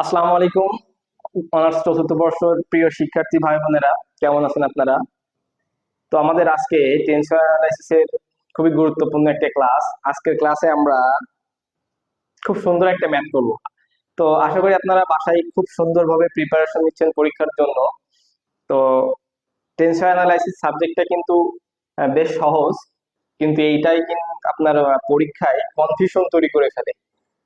আসসালামু আলাইকুম, অনার্স চতুর্থ বর্ষের প্রিয় শিক্ষার্থী ভাই বোনেরা, কেমন আছেন আপনারা? তো আমাদের আজকে টেনশন অ্যানালাইসিসের খুবই গুরুত্বপূর্ণ একটা ক্লাস আজকের ক্লাসে আমরা খুব সুন্দর একটা ম্যাথ করব। তো আশা করি আপনারা বাসায় খুব সুন্দরভাবে প্রিপারেশন নিচ্ছেন পরীক্ষার জন্য। তো টেনশন অ্যানালাইসিস সাবজেক্টটা কিন্তু বেশ সহজ। কিন্তু এইটাই কিন্তু আপনার পরীক্ষায় কনফিউশন তৈরি করে ফেলে।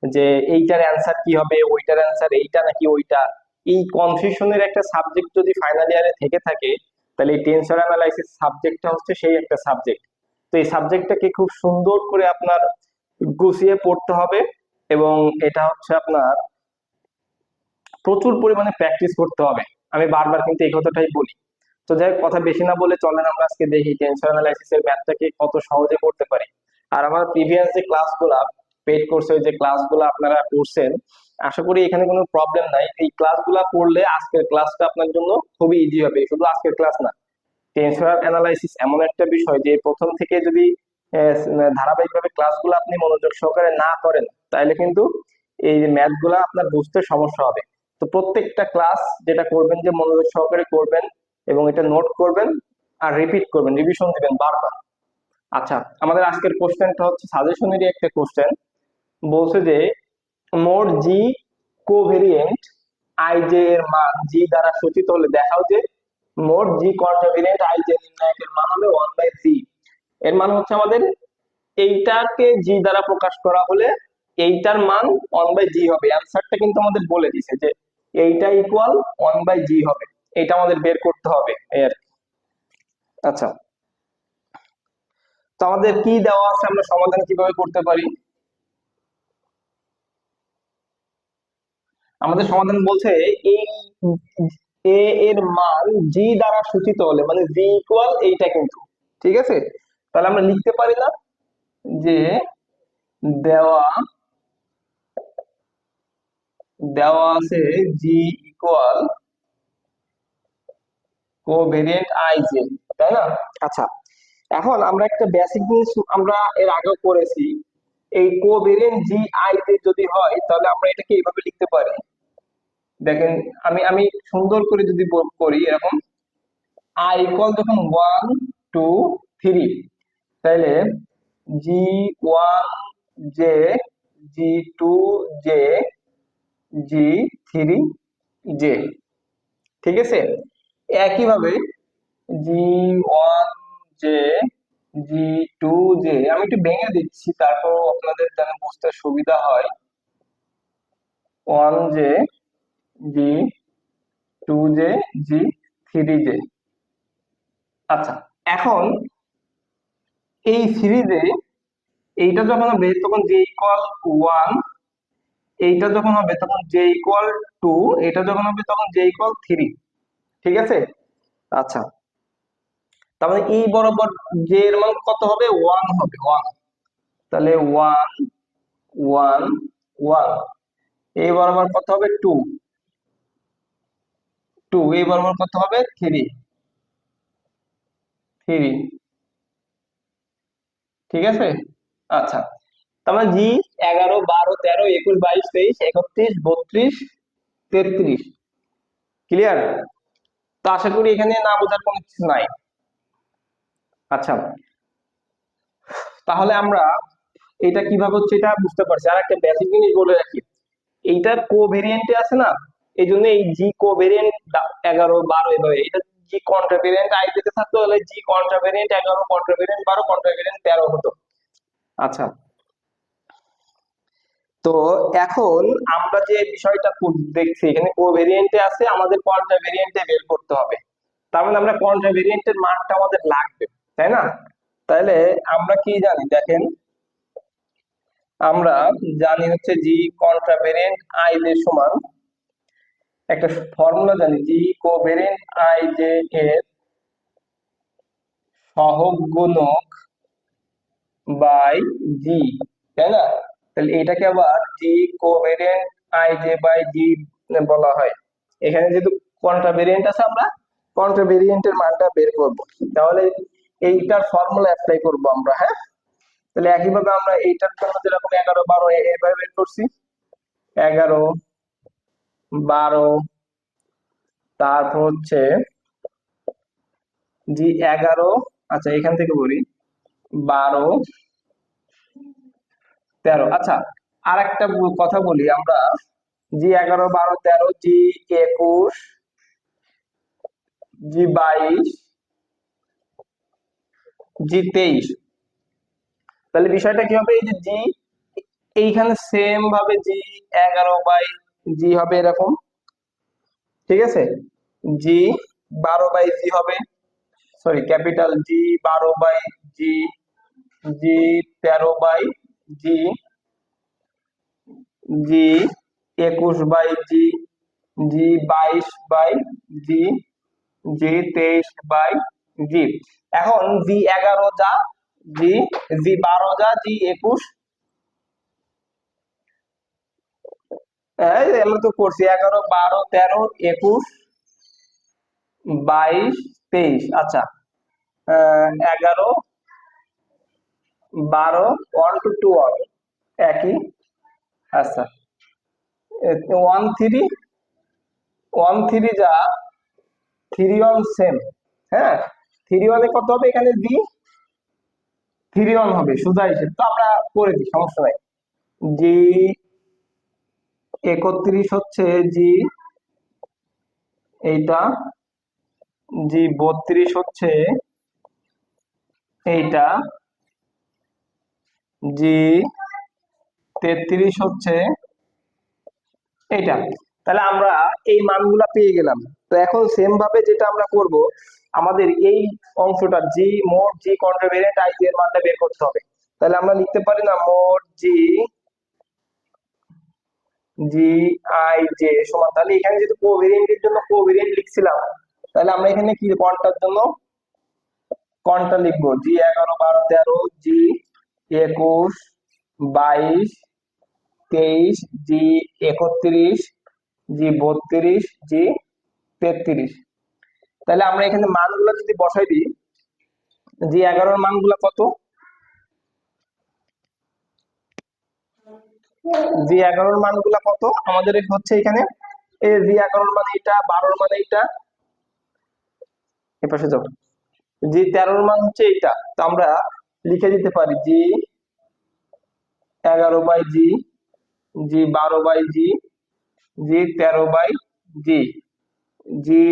যে এইটার অ্যান্সার কি হবে, ওইটার অ্যান্সার এইটা নাকি ওইটা, এই কনফিউশনের একটা সাবজেক্ট যদি ফাইনাল ইয়ারে থেকে থাকে, তাহলে এই টেনসর অ্যানালাইসিস সাবজেক্টটা হচ্ছে সেই একটা সাবজেক্ট তো এই সাবজেক্টটাকে খুব সুন্দর করে আপনার গুছিয়ে পড়তে হবে এবং এটা হচ্ছে আপনার প্রচুর পরিমাণে প্র্যাকটিস করতে হবে। আমি বারবার কিন্তু এই কথাটাই বলি। তো যাই কথা বেশি না বলে চলেন আমরা আজকে দেখি টেনসর অ্যানালাইসিসের ম্যাথটাকে কত সহজে করতে পারি। আর আমার প্রিভিয়াস যে ক্লাসগুলা পেড কোর্সের যে ক্লাসগুলো আপনারা করছেন, আশা করি এখানে কোনো প্রবলেম নাই। এই ক্লাসগুলো করলে আজকের ক্লাসটা আপনার জন্য খুবই ইজি হবে। শুধু আজকের ক্লাস না। টেনসর অ্যানালাইসিস এমন একটা বিষয় যে প্রথম থেকে যদি ধারাবাহিকভাবে ক্লাসগুলো আপনি মনোযোগ সহকারে না করেন তাহলে কিন্তু এই যে ম্যাথগুলো আপনার বুঝতে সমস্যা হবে। তো প্রত্যেকটা ক্লাস যেটা করবেন, যে মনোযোগ সহকারে করবেন এবং এটা নোট করবেন আর রিপিট করবেন রিভিশন দিবেন বারবার। আচ্ছা আমাদের আজকের কোশ্চেনটা হচ্ছে সাজেশনেরই একটা কোশ্চেন বলছে যে, মোট জি কোভেরিয়েন্ট আই জে এর মান জি দ্বারা সূচিত হলে দেখাও যে, মোট জি কন্ট্রাভেরিয়েন্ট আই জে নির্ণায়কের মান হবে ওয়ান বাই জি এর মান হচ্ছে আমাদের এইটাকে জি দ্বারা প্রকাশ করা হলে এইটার মান ওয়ান বাই জি হবে। অ্যান্সারটা কিন্তু আমাদের বলে দিছে যে, এইটা ইকুয়াল ওয়ান বাই জি হবে। এটা আমাদের বের করতে হবে, এই আর। আচ্ছা। তো আমাদের কি দেওয়া আছে, আমরা সমাধান কীভাবে করতে পারি? আমাদের সমাধান বলছে এই এ এর মান জি দ্বারা সূচিত হলে মানে জি ইকুয়াল এইটা কিন্তু, ঠিক আছে? তাহলে আমরা লিখতে পারি না যে দেওয়া দেওয়া আছে G equal covariant I J তাই না? আচ্ছা এখন আমরা একটা বেসিক জিনিস আমরা এর আগে করেছি। এই কোভেরিয়েন্ট জি আই যদি হয়, তাহলে আমরা এটাকে এইভাবে লিখতে পারি। দেখেন, আমি আমি সুন্দর করে যদি করি, এরকম আই ইকুয়াল যখন ওয়ান টু থ্রি তাহলে G one J G two J G three J ঠিক আছে? একইভাবে G one J G two J আমি একটু ভেঙে দিচ্ছি তারপর আপনাদের যেন বুঝতে সুবিধা হয়। One J G two J G three J আচ্ছা এখন এই সিরিজে এইটা যখন হবে, তখন জে ইকুয়াল ওয়ান এইটা যখন হবে, তখন জে ইকুয়াল টু এটা যখন হবে, তখন জে ইকুয়াল থ্রি ঠিক আছে? আচ্ছা তার মানে এই বরাবর জে এর মান কত হবে? ওয়ান হবে ওয়ান তাহলে ওয়ান ওয়ান ওয়ান এই বরাবর কত হবে? টু টু এই বরাবর কত হবে? থ্রি থ্রি ঠিক আছে? আচ্ছা। তার মানে জি এগারো, বারো, তেরো, একুশ, বাইশ, তেইশ, একত্রিশ, বত্রিশ, তেত্রিশ। ক্লিয়ার তো আশা করি এখানে না বোঝার কোনো কিছু নাই। আচ্ছা তাহলে আমরা এটা কীভাবে হচ্ছে এটা বুঝতে পারছি। আর একটা বেসিক জিনিস বলে রাখি, এইটা কোভেরিয়েন্টে আছে না? এই জন্য এই জি কোভেরিয়েন্ট এগারো, বারো এভাবে, এটা জি কন্ট্রাভেরিয়েন্ট আই দিতে থাকতো তাহলে জি কন্ট্রাভেরিয়েন্ট এগারো কন্ট্রাভেরিয়েন্ট বারো কন্ট্রাভেরিয়েন্ট তেরো হতো। আচ্ছা তো এখন আমরা যে বিষয়টা দেখছি, এখানে কোভেরিয়েন্টে আছে, আমাদের কন্ট্রাভেরিয়েন্টে বের করতে হবে। তার মানে আমরা কন্ট্রাভেরিয়েন্টের মানটা আমাদের লাগবে। তাই না? তাহলে আমরা কি জানি? দেখেন, আমরা জানি হচ্ছে জি কন্ট্রাভেরিয়েন্ট আই জে সমান একটা ফর্মুলা জানি জি কোভেরিয়েন্ট আই জে এর সহগ গুণক বাই জি তাই না? তাহলে এটাকে আবার G covariant I J by G বলা হয়। এখানে যেহেতু কন্ট্রাভেরিয়েন্ট আছে, আমরা কন্ট্রাভেরিয়েন্টের মানটা বের করব। তাহলে এইটার ফর্মুলা অ্যাপ্লাই করব আমরা হ্যাঁ? তাহলে একইভাবে আমরা এইটার জন্য যেরকম এগারো, বারো এভাবে বের করছি। এগারো, বারো তারপর হচ্ছে জি এগারো আচ্ছা এখান থেকে বলি, বারো, তেরো আচ্ছা আর একটা কথা বলি আমরা, জি এগারো, বারো, তেরো, জি একুশ, জি বাইশ জি, তেইশ। তাহলে বিষয়টা কি হবে? এই যে জি, এইখানে সেম ভাবে জি এগারো বাই জি হবে এরকম। ঠিক আছে? জি বারো বাই জি হবে। সরি ক্যাপিটাল জি বারো বাই জি জি তেরো বাই জি জি একুশ বাই জি জি বাইশ বাই জি জি তেইশ বাই জি এখন জি এগারো যা জি জি বারো যা জি একুশ। আমরা তো করছি, এগারো, বারো, তেরো, একুশ, বাইশ, তেইশ। আচ্ছা এগারো, বারো ওয়ান টু টু একই? আচ্ছা। ওয়ান থ্রি ওয়ান থ্রি যা থ্রি ওয়ান সেম হ্যাঁ? থ্রি ওয়ানে কত হবে? এখানে দি থ্রি ওয়ান হবে, সোজা হিসেব তো আমরা করে দিই, সমস্যা নাই। জি একত্রিশ হচ্ছে জি এইটা। জি বত্রিশ হচ্ছে এইটা। জি তেত্রিশ হচ্ছে এইটা। তাহলে আমরা এই মানগুলা পেয়ে গেলাম। তো এখন সেম ভাবে যেটা আমরা করব আমাদের এই অংশটা জি মোট জি কন্ট্রাভেরিয়েন্ট আই এর মানটা বের করতে হবে। তাহলে আমরা লিখতে পারি না মোট জি জি আই জে সমান। তাহলে এখানে যেহেতু কোভেরিয়েন্টের জন্য কোভেরিয়েন্ট লিখছিলাম, তাহলে আমরা এখানে কি কোনটার জন্য? কোনটা লিখব। জি এগারো, বারো, তেরো জি একুশ, বাইশ, তেইশ জি একত্রিশ জি বত্রিশ জি তেত্রিশ। তাহলে আমরা এখানে মানগুলো যদি বসাই দিই জি এগারোর মানগুলো কত? জি এগারোর মানগুলো কত? আমাদের হচ্ছে এখানে এই জি এগারোর মানে এটা বারোর মানে এটা এ পাশে যাও। জি তেরোর মান হচ্ছে এটা তো আমরা লিখে দিতে পারি জি এগারো বাই জি জি বারো বাই জি জি তেরো বাই জি। জি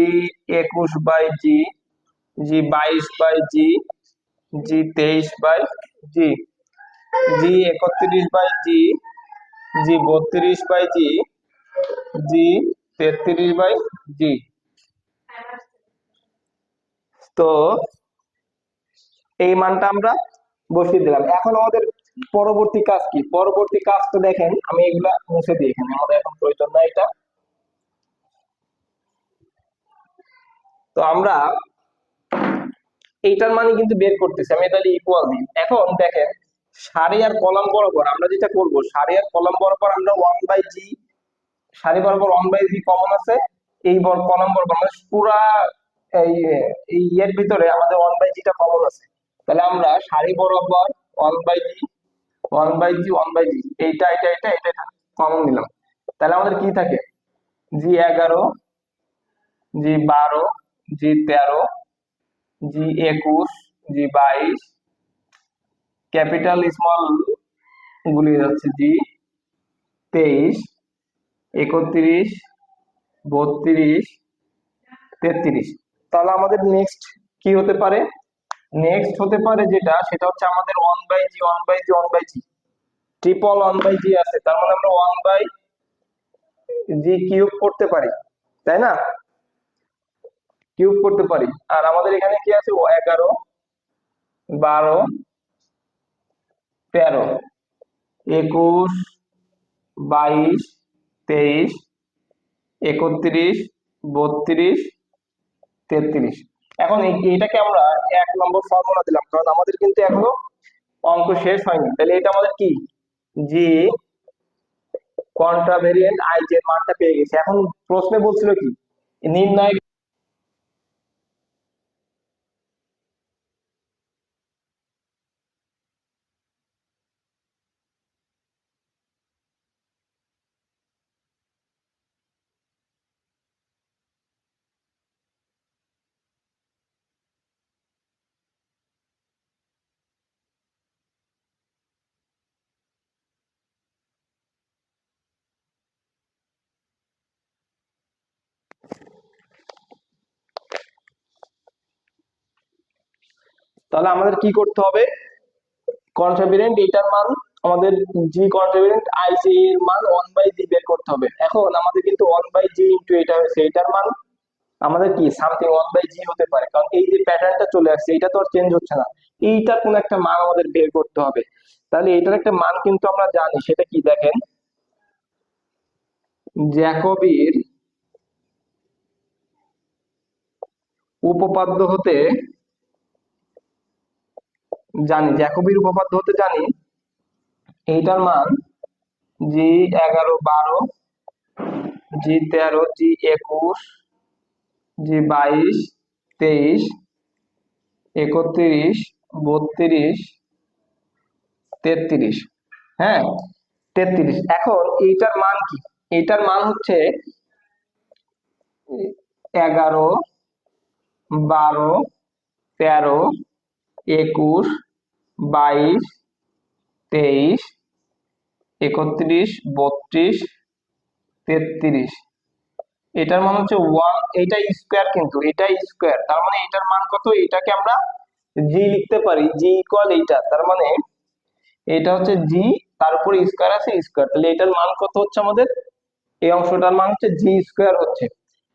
একুশ বাই জি জি বাইশ বাই জি জি তেইশ বাই জি জি একত্রিশ বাই জি জি বত্রিশ বাই জি জি তেত্রিশ বাই জি তো এই মানটা আমরা বসিয়ে দিলাম। এখন আমাদের পরবর্তী কাজ কি? পরবর্তী কাজ তো দেখেন, আমি এগুলা মুছে দিই এখানে। আমাদের এখন প্রয়োজন নাই এটা। তো আমরা এইটার মানে কিন্তু বের করতেছি, আমি তাহলে ইকুয়াল দিই। এখন দেখেন, সারি আর কলাম বরাবর আমরা যেটা করব, সারি আর কলাম বরাবর আমরা ওয়ান বাই জি সারি বরাবর ওয়ান বাই জি কমন আছে। এই বর, কলাম বরাবর মানে পুরা এই এর ভিতরে আমাদের ওয়ান বাই জিটা কমন আছে। তাহলে আমরা সারি বরাবর one by G one by G one by G এইটা এটা এটা এটা কমন নিলাম। তাহলে আমাদের কি থাকে? জি এগারো জি বারো জি তেরো, জি একুশ, জি বাইশ, ক্যাপিটাল স্মল গুলি যাচ্ছে জি তেইশ, একত্রিশ, বত্রিশ, তেত্রিশ। তাহলে আমাদের নেক্সট কি হতে পারে? নেক্সট হতে পারে যেটা, সেটা হচ্ছে আমাদের one by G one by G one by G triple one by G আছে, তার মানে আমরা ওয়ান বাই জি কিউব করতে পারি, তাই না? কিউব করতে পারি। আর আমাদের এখানে কি আছে? ও এগারো, বারো, তেরো, একুশ, বাইশ, তেইশ, একত্রিশ, বত্রিশ, তেত্রিশ। এখন এইটাকে আমরা এক নম্বর ফর্মুলা দিলাম, কারণ আমাদের কিন্তু এখনও অঙ্ক শেষ হয়নি। তাহলে এটা আমাদের কি? জি কন্ট্রাভেরিয়েন্ট আই যে মানটা পেয়ে গেছে। এখন প্রশ্নে বলছিল কি? নির্ণয় তাহলে আমাদের কি করতে হবে? কন্ট্রিবিউটেন্ট এইটার মান আমাদের জি কন্ট্রিবিউটেন্ট আই জি এর মান ওয়ান বাই জি বের করতে হবে। এখন আমাদের কিন্তু ওয়ান বাই জি ইন্টু এটা হয়েছে, এটার মান আমাদের কি? সামথিং ওয়ান বাই জি হতে পারে। কারণ এই যে প্যাটার্নটা চলে আসছে, এটা তো আর চেঞ্জ হচ্ছে না। এইটার কোন একটা মান আমাদের বের করতে হবে। তাহলে এটার একটা মান কিন্তু আমরা জানি, সেটা কি দেখেন? জ্যাকবির উপপাদ্য হতে জানি জ্যাকবির উপপাদ্য হতে জানি, এইটার মান জি এগারো বারো, জি তেরো, জি একুশ, জি বাইশ, তেইশ, একত্রিশ, বত্রিশ, তেত্রিশ হ্যাঁ তেত্রিশ। এখন এইটার মান কি? এইটার মান হচ্ছে এগারো, বারো, তেরো একুশ, বাইশ, তেইশ, একত্রিশ, বত্রিশ, তেত্রিশ। এটার মান হচ্ছে ওয়ান, এটা স্কোয়ার কিন্তু, এটা স্কোয়ার। তার মানে এটার মান কত? এটাকে আমরা জি লিখতে পারি, জি ইকুয়াল এইটা। তার মানে এটা হচ্ছে জি, তার উপরে স্কোয়ার আছে স্কোয়ার। তাহলে এটার মান কত হচ্ছে আমাদের? এই অংশটার মান হচ্ছে জি স্কোয়ার হচ্ছে।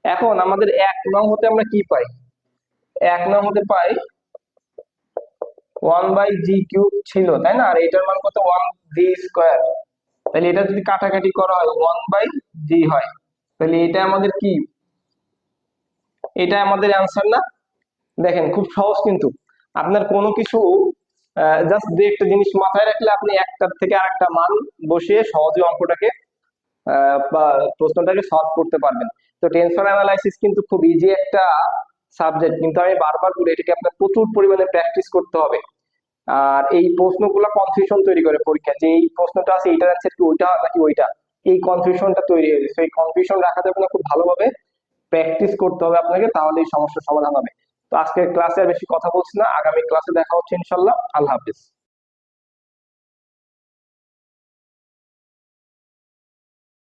এখন আমাদের এক নং হতে আমরা কি পাই? এক নং হতে পাই ওয়ান বাই জি কিউব ছিল, তাই না? আর এটার মান কত? ওয়ান জি স্কোয়ার তাহলে এটা যদি কাটাকাটি করা হয় ওয়ান বাই জি হয়, তাহলে এটা আমাদের কি? এটা আমাদের অ্যান্সার না? দেখেন, খুব সহজ কিন্তু। আপনার কোনো কিছু জাস্ট দু একটা জিনিস মাথায় রাখলে আপনি একটার থেকে আরেকটা মান বসিয়ে সহজে অঙ্কটাকে বা প্রশ্নটাকে সলভ করতে পারবেন। তো টেনশন অ্যানালাইসিস কিন্তু খুব ইজি একটা সাবজেক্ট কিন্তু আমি বারবার বলি, এটাকে আপনার প্রচুর পরিমাণে প্র্যাকটিস করতে হবে। আর এই প্রশ্নগুলো কনফিউশন তৈরি করে পরীক্ষা। যে এই প্রশ্নটা আছে, এইটার অ্যান্সার কি, ওইটা নাকি ওইটা? এই কনফিউশনটা তৈরি হয়ে গেছে। এই কনফিউশন রাখা যাবে খুব ভালোভাবে প্র্যাকটিস করতে হবে আপনাকে তাহলে এই সমস্যার সমাধান হবে। তো আজকের ক্লাসে আর বেশি কথা বলছি না। আগামী ক্লাসে দেখা হচ্ছে ইনশাল্লাহ আল্লাহ হাফিজ।